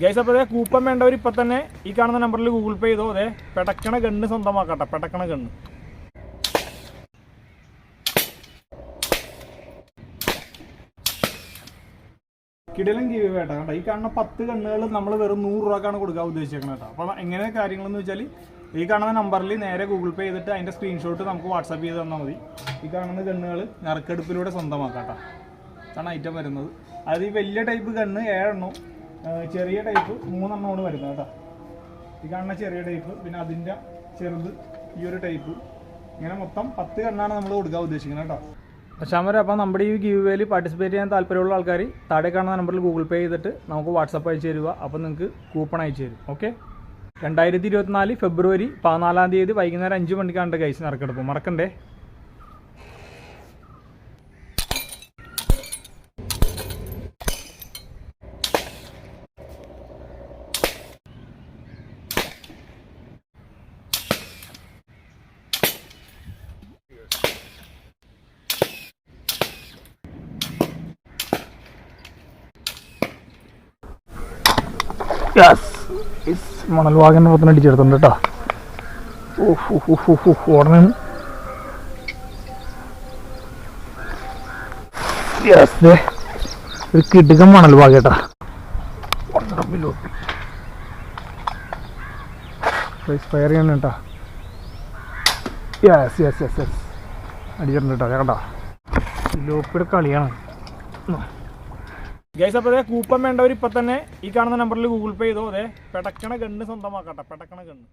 Guys അപ്പോൾ അതേ coupon വേണ്ടവർ ഇപ്പം തന്നെ ഈ കാണുന്ന നമ്പറിൽ ഗൂഗിൾ പേ ചെയ്തോ? അതെ പെടക്കണ ഗണ്ണ് സ്വന്തമാക്കട്ടെ പെടക്കണ ഗണ്ണ്. കിടലും ജീവി വേട്ട കേട്ടോ ഈ കാണുന്ന പത്ത് കണ്ണുകൾ നമ്മൾ വെറും നൂറ് രൂപക്കാണ് കൊടുക്കാൻ ഉദ്ദേശിക്കുന്നത് കേട്ടോ. അപ്പം എങ്ങനെ കാര്യങ്ങളെന്ന് വെച്ചാൽ ഈ കാണുന്ന നമ്പറിൽ നേരെ ഗൂഗിൾ പേ ചെയ്തിട്ട് അതിന്റെ സ്ക്രീൻഷോട്ട് നമുക്ക് വാട്സപ്പ് ചെയ്ത് തന്നാൽ മതി. ഈ കാണുന്ന കണ്ണുകൾ നറുക്കെടുപ്പിലൂടെ സ്വന്തമാക്കാം കേട്ടോ. ഇതാണ് ഐറ്റം വരുന്നത്. അത് ഈ വലിയ ടൈപ്പ് കണ്ണ് ഏഴെണ്ണം ഏഹ് ചെറിയ ടൈപ്പ് മൂന്നെണ്ണമാണ് വരുന്നത് കേട്ടോ. ഈ കാണുന്ന ചെറിയ ടൈപ്പ് പിന്നെ അതിന്റെ ചെറുത് ഈ ഒരു ടൈപ്പ്. ഇങ്ങനെ മൊത്തം പത്ത് കണ്ണാണ് നമ്മൾ കൊടുക്കാൻ ഉദ്ദേശിക്കുന്നത് കേട്ടോ. പക്ഷേ അമര അപ്പം നമ്മുടെ ഈ ഗീവ് വേയിൽ പാർട്ടിസിപ്പേറ്റ് ചെയ്യാൻ താല്പര്യമുള്ള ആൾക്കാർ താഴെ കാണുന്ന നമ്പറിൽ ഗൂഗിൾ പേ ചെയ്തിട്ട് നമുക്ക് വാട്സപ്പ് അയച്ചു തരിക. അപ്പം നിങ്ങൾക്ക് കൂപ്പൺ അയച്ചു തരും. ഓക്കെ രണ്ടായിരത്തി ഇരുപത്തിനാല് ഫെബ്രുവരി പതിനാലാം തീയതി വൈകുന്നേരം അഞ്ച് മണിക്കാണ്ട് കൈസ് നറുക്കെടുപ്പ് മറക്കണ്ടേ? മണൽ വാഗൻ മൊത്തം അടിച്ചെടുത്തുണ്ട് കേട്ടോ ഉടനെ യെസ് ഒരു കിടുക്കം മണൽ വാഗ കേട്ടാ ഫയർ ചെയ്യണം കേട്ടോ യെസ് യെസ് യെസ് യെസ് അടിച്ചിട്ടുണ്ട് കേട്ടോ കേട്ടോ ലോപ്പിയുടെ കളിയാണ്. ഗൈസ് അപ്പോൾ അതേ കൂപ്പൺ വേണ്ടവർ ഇപ്പം തന്നെ ഈ കാണുന്ന നമ്പറിൽ ഗൂഗിൾ പേ ചെയ്തോ. അതെ പെടക്കണ ഗണ്ണ് സ്വന്തമാക്കട്ടെ. പെടക്കണ ഗണ്ണ്.